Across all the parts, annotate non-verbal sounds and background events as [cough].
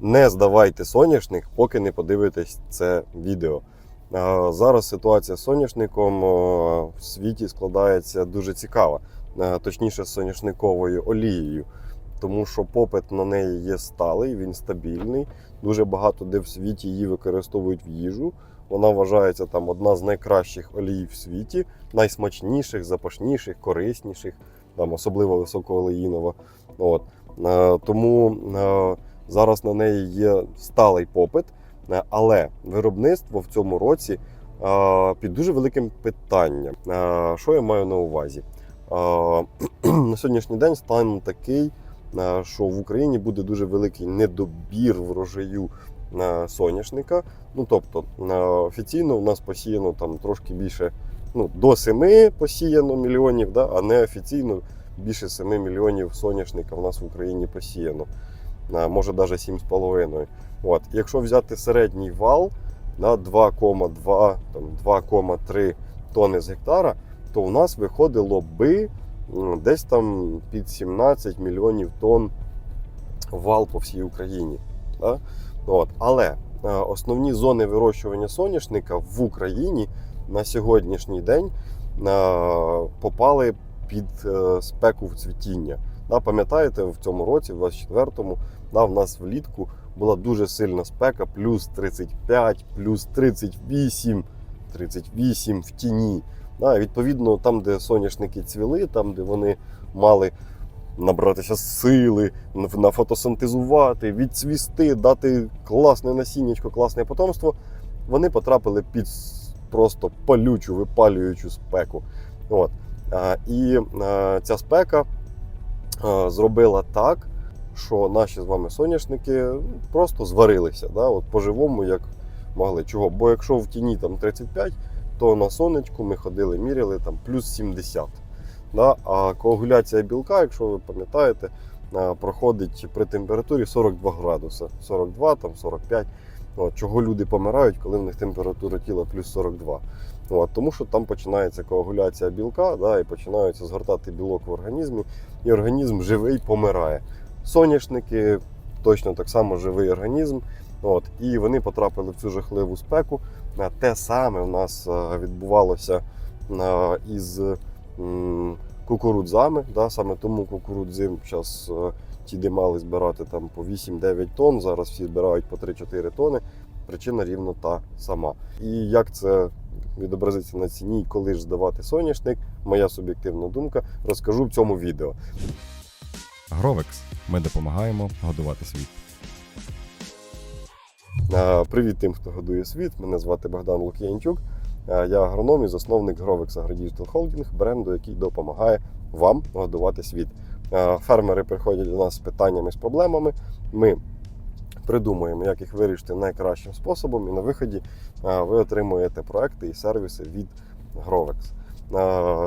не здавайте соняшник, поки не подивитесь це відео. Зараз ситуація з соняшником в світі складається дуже цікава, точніше з соняшниковою олією, тому що попит на неї є сталий, він стабільний. Дуже багато де в світі її використовують в їжу. Вона вважається там одна з найкращих олій в світі, найсмачніших, запашніших, корисніших, там особливо високоолеїнова. От. Тому зараз на неї є сталий попит, Е, але виробництво в цьому році е, під дуже великим питанням. Е, Що я маю на увазі? [clears throat] На сьогоднішній день стан такий, що в Україні буде дуже великий недобір врожаю соняшника. Ну тобто офіційно у нас посіяно там трошки більше ну, до 7 посіяно мільйонів, да, а неофіційно більше 7 мільйонів соняшника в нас в Україні посіяно. А, Може навіть 7,5. От. Якщо взяти середній вал на 2,2 там, 2,3 тонни з гектара, то у нас виходило би десь там під 17 мільйонів тонн вал по всій Україні. Да? От. Але е, основні зони вирощування соняшника в Україні на сьогоднішній день е, попали під е, спеку в цвітіння. Да, пам'ятаєте, в цьому році, в 24-му, да, в нас влітку була дуже сильна спека, плюс 35, плюс 38, 38 в тіні. Да, відповідно, там, де соняшники цвіли, там, де вони мали набратися сили, нафотосинтезувати, відцвісти, дати класне насіннячко, класне потомство, вони потрапили під просто палючу, випалюючу спеку. От. І ця спека зробила так, що наші з вами соняшники просто зварилися. Да? От по-живому, як могли. Чого? Бо якщо в тіні там 35, то на сонечку ми ходили, міряли там плюс 70. Да? А коагуляція білка, якщо ви пам'ятаєте, проходить при температурі 42 градуси, 42, там 45. От, чого люди помирають, коли в них температура тіла плюс 42. От, тому що там починається коагуляція білка, да, і починаються згортати білок в організмі, і організм живий помирає. Соняшники точно так само живий організм. От, і вони потрапили в цю жахливу спеку. Е, Те саме у нас е, відбувалося е, із кукурудзами. Да, саме тому кукурудзи зараз ті, де мали збирати там по 8-9 тонн, зараз всі збирають по 3-4 тонни. Причина рівно та сама. І як це відобразиться на ціні, коли ж здавати соняшник, моя суб'єктивна думка, розкажу в цьому відео. Гровекс. Ми допомагаємо годувати світ. Привіт тим, хто годує світ. Мене звати Богдан Лук'янчук. Я агроном і засновник Grovex AgroDigital Holding, бренду, який допомагає вам годувати світ. Фермери приходять до нас з питаннями, з проблемами. Ми придумуємо, як їх вирішити найкращим способом, і на виході ви отримуєте проекти і сервіси від Grovex,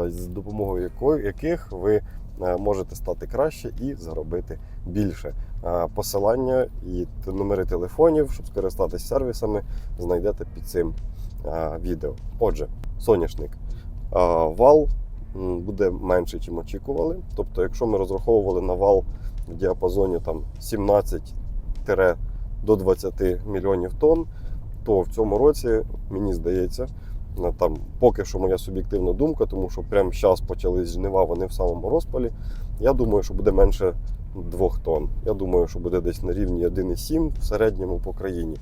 з допомогою яких ви можете стати краще і заробити більше. Е, Посилання і номери телефонів, щоб скористатися сервісами, знайдете під цим е, відео. Отже, соняшник. Е, Вал буде менше, ніж очікували. Тобто, якщо ми розраховували на вал в діапазоні там 17 до 20 мільйонів тонн, то в цьому році, мені здається, там поки що моя суб'єктивна думка, тому що прямо зараз почались жнива, вони в самому розпалі. Я думаю, що буде менше 2 тонн. Я думаю, що буде десь на рівні 1,7 в середньому по країні.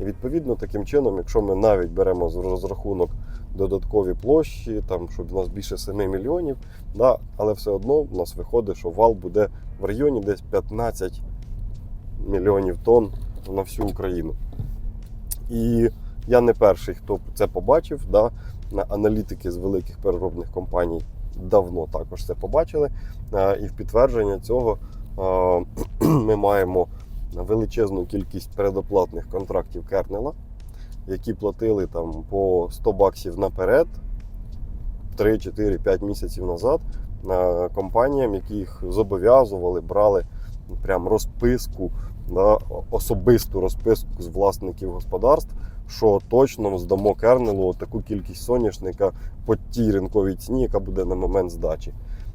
І відповідно, таким чином, якщо ми навіть беремо з розрахунок додаткові площі, там щоб у нас більше 7 мільйонів, да, але все одно у нас виходить, що вал буде в районі десь 15 мільйонів тонн на всю Україну. І я не перший, хто це побачив. Да? Аналітики з великих переробних компаній давно також це побачили. Е, І в підтвердження цього е, [clears throat] ми маємо величезну кількість передоплатних контрактів Кернела, які платили там по 100 баксів наперед 3, 4, 5 місяців назад е, компаніям, яких зобов'язували, брали прям розписку, да, особисту розписку з власників господарств, що точно здамо кернелу таку кількість соняшника по тій ринковій ціні, яка буде на момент здачі.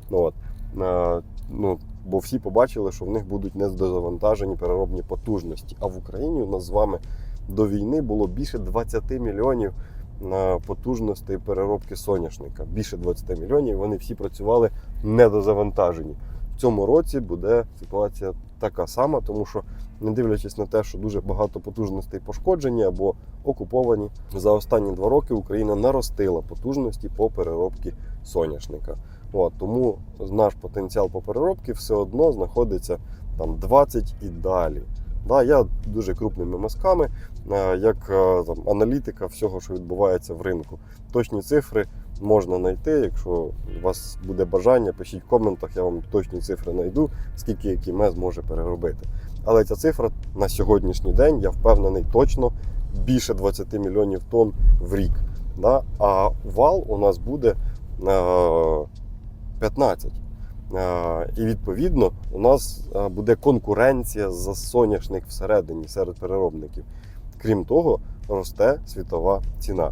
Ну, от. Е, ну, бо всі побачили, що в них будуть недозавантажені переробні потужності. А в Україні у нас з вами до війни було більше 20 мільйонів потужностей переробки соняшника. Більше 20 мільйонів. Вони всі працювали недозавантажені. Цьому році буде ситуація така сама, тому що, не дивлячись на те, що дуже багато потужностей пошкоджені або окуповані, за останні два роки Україна наростила потужності по переробці соняшника. От, тому наш потенціал по переробці все одно знаходиться там 20 і далі. Да, я дуже крупними мазками, як е, там, аналітика всього, що відбувається в ринку. Точні цифри можна знайти. Якщо у вас буде бажання, пишіть в коментах, я вам точні цифри знайду, скільки який мез може переробити. Але ця цифра на сьогоднішній день, я впевнений, точно більше 20 мільйонів тонн в рік. Да? А вал у нас буде е, 15. Е, І відповідно у нас е, буде конкуренція за соняшник всередині серед переробників. Крім того, росте світова ціна.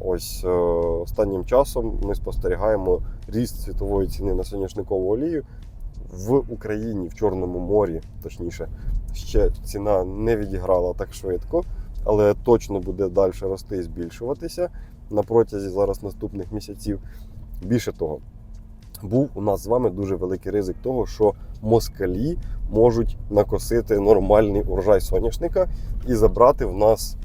Ось е, останнім часом ми спостерігаємо ріст світової ціни на соняшникову олію в Україні, в Чорному морі, точніше, ще ціна не відіграла так швидко, але точно буде далі рости і збільшуватися на протязі зараз наступних місяців. Більше того, був у нас з вами дуже великий ризик того, що москалі можуть накосити нормальний урожай соняшника і забрати в нас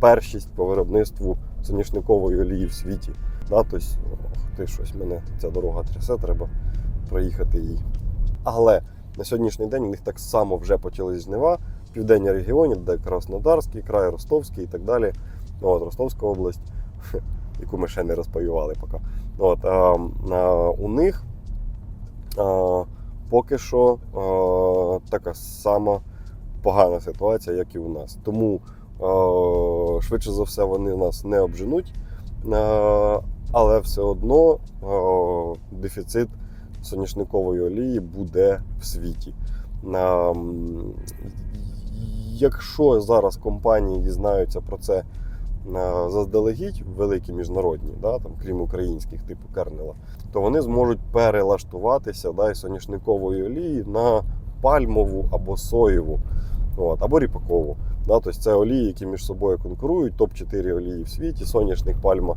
першість по виробництву соняшникової олії в світі. Да, тобто, ох, ти щось мене ця дорога трясе, треба проїхати її. Але на сьогоднішній день у них так само вже почались жнива в південній регіоні, де Краснодарський край, Ростовський і так далі. Ну, От, Ростовська область, [laughs] яку ми ще не розпаювали поки. От, а, а, у них а, поки що а, така сама погана ситуація, як і у нас. Тому а, швидше за все вони нас не обженуть, а, але все одно а, дефіцит соняшникової олії буде в світі. А, Якщо зараз компанії дізнаються про це заздалегідь, великі міжнародні, да, там, крім українських, типу Кернела, то вони зможуть перелаштуватися да, із соняшникової олії на пальмову або соєву, от, або ріпакову. Да, тобто це олії, які між собою конкурують, топ-4 олії в світі, соняшник, пальма,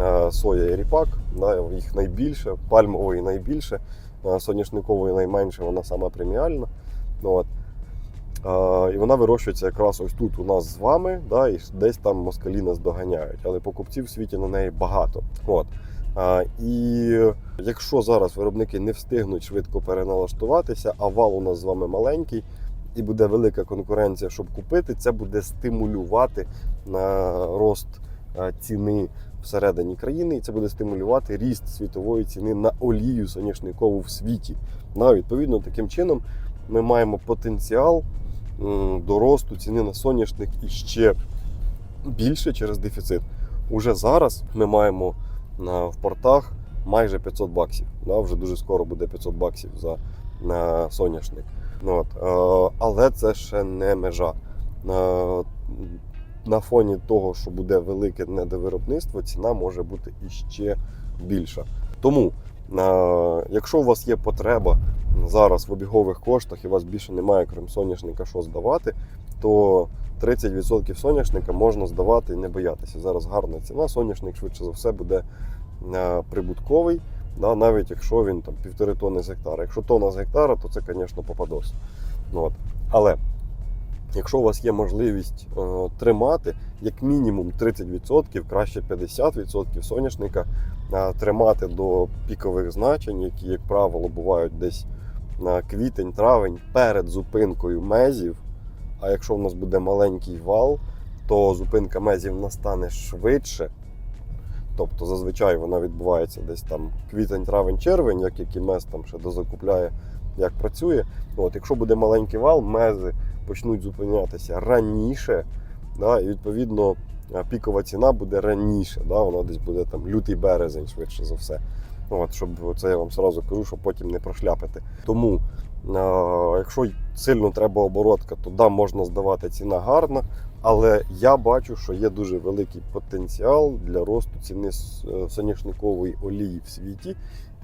е, соя і ріпак. Да, їх найбільше, пальмової найбільше, е, соняшникової найменше, вона сама преміальна. От. Е, І вона вирощується якраз ось тут у нас з вами, да, і десь там москалі нас доганяють. Але покупців в світі на неї багато. От. І якщо зараз виробники не встигнуть швидко переналаштуватися, а вал у нас з вами маленький, і буде велика конкуренція, щоб купити, це буде стимулювати на рост ціни всередині країни, і це буде стимулювати ріст світової ціни на олію соняшникову в світі. На, відповідно, таким чином ми маємо потенціал до росту ціни на соняшник іще більше через дефіцит. Уже зараз ми маємо в портах майже 500 баксів. Да, вже дуже скоро буде 500 баксів за соняшник. Ну, от, е, але це ще не межа. На, на фоні того, що буде велике недовиробництво, ціна може бути іще більша. Тому, е, якщо у вас є потреба зараз в обігових коштах і у вас більше немає, крім соняшника, що здавати, то 30% соняшника можна здавати і не боятися. Зараз гарна ціна. Соняшник швидше за все буде е, прибутковий, да, навіть якщо він там півтори тонни з гектара. Якщо тонна з гектара, то це, звісно, попадос. Ну, от. Але якщо у вас є можливість е, тримати як мінімум 30%, краще 50% соняшника, е, тримати до пікових значень, які, як правило, бувають десь на квітень, травень перед зупинкою мезів. А якщо в нас буде маленький вал, то зупинка мезів настане швидше. Тобто зазвичай вона відбувається десь там квітень, травень, червень, як який мез там ще дозакупляє, як працює. От, якщо буде маленький вал, мези почнуть зупинятися раніше, да, і відповідно пікова ціна буде раніше. Да, вона десь буде там лютий березень, швидше за все. От, щоб це я вам сразу кажу, щоб потім не прошляпити. Тому, а, якщо сильно треба оборотка, то да, можна здавати ціна гарна. Але я бачу, що є дуже великий потенціал для росту ціни е, соняшникової олії в світі.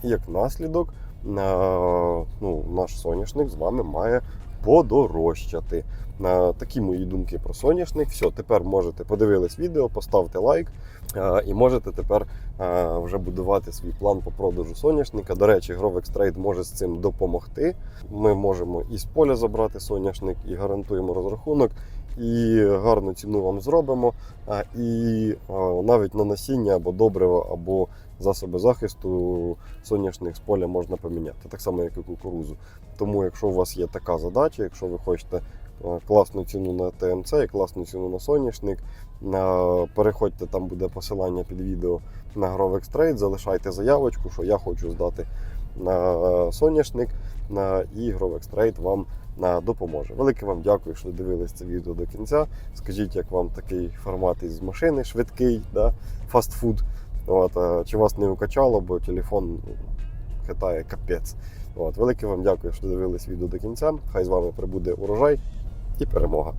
І як наслідок ну, наш соняшник з вами має подорожчати. Е, Такі мої думки про соняшник. Все, тепер можете подивились відео, поставте лайк е, і можете тепер е, вже будувати свій план по продажу соняшника. До речі, Grovex Trade може з цим допомогти. Ми можемо і з поля забрати соняшник, і гарантуємо розрахунок, і гарну ціну вам зробимо. І навіть на насіння або добриво, або засоби захисту соняшник з поля можна поміняти, так само як і кукурузу. Тому, якщо у вас є така задача, якщо ви хочете е, класну ціну на ТМЦ і класну ціну на соняшник, е, переходьте, там буде посилання під відео на Grovex Trade, залишайте заявочку, що я хочу здати на е, соняшник, і Grovex Trade вам допоможе. Велике вам дякую, що дивились це відео до кінця. Скажіть, як вам такий формат із машини швидкий, да? фастфуд. От, е, чи вас не укачало, бо телефон хитає капець. От, велике вам дякую, що дивились відео до кінця. Хай з вами прибуде урожай і перемога.